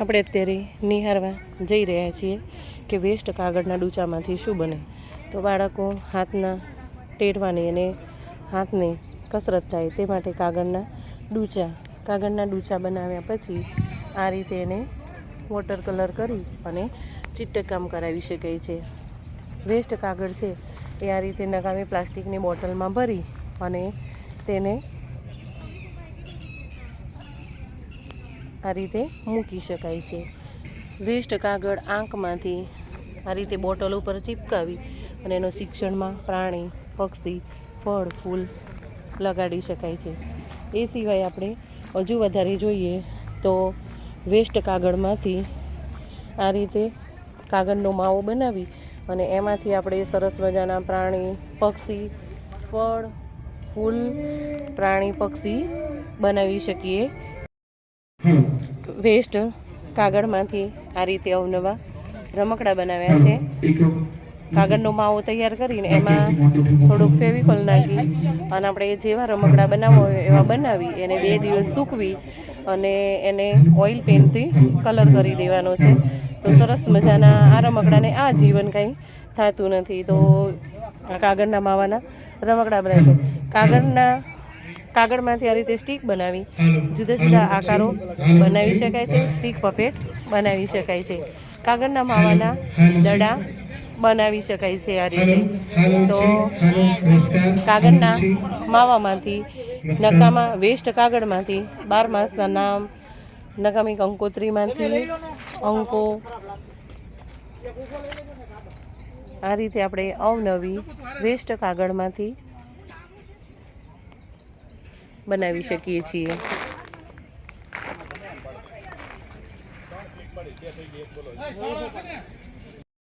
આપણે અત્યારે નિહારવા જઈ રહ્યા છીએ કે વેસ્ટ કાગળના ડૂચામાંથી શું બને. તો બાળકો હાથના ટેરવાની અને હાથને કસરત થાય તે માટે કાગળના ડૂચા કાગળના ડૂચા બનાવ્યા પછી આ રીતે એને વોટર કલર કરી અને ચિત્તકામ કરાવી શકાય છે. વેસ્ટ કાગળ છે એ આ રીતે નકામી પ્લાસ્ટિકની બોટલમાં ભરી અને તેને આ રીતે મૂકી શકાય છે. વેસ્ટ કાગળ આંકમાંથી આ રીતે બોટલ ઉપર ચીપકાવી અને એનો શિક્ષણમાં પ્રાણી, પક્ષી, ફળ, ફૂલ લગાડી શકાય છે. એ સિવાય આપણે હજુ વધારે જોઈએ તો વેસ્ટ કાગળમાંથી આ રીતે કાગળનો માવો બનાવી અને એમાંથી આપણે સરસ મજાના પ્રાણી, પક્ષી, ફળ, ફૂલ, પ્રાણી, પક્ષી બનાવી શકીએ વેસ્ટ કાગળમાંથી આ રીતે અવનવા રમકડા બનાવ્યા છે. કાગળનો માવો તૈયાર કરીને એમાં થોડુંક ફેવિકોલ નાખી અને આપણે જેવા રમકડા બનાવવા હોય એવા બનાવી એને બે દિવસ સૂકવી અને એને ઓઇલ પેનથી કલર કરી દેવાનો છે. તો સરસ મજાના આ રમકડાને આ જીવન કંઈ થતું નથી. તો આ કાગળના માવાના રમકડા બનાવે છે. કાગળના કાગળમાંથી આ રીતે સ્ટીક બનાવી. જુદા જુદા આકારો બનાવી શકાય છે સ્ટીક પપેટ બનાવી શકાય છે. કાગળના માવાના દડા બનાવી શકાય છે આ રીતે. તો કાગળના માવામાંથી નકામા વેસ્ટ કાગળમાંથી બાર માસના નામ નકામી કંકોત્રીમાંથી અંકો આ રીતે આપણે અવનવી વેસ્ટ કાગળમાંથી બનાવી શકીએ છીએ.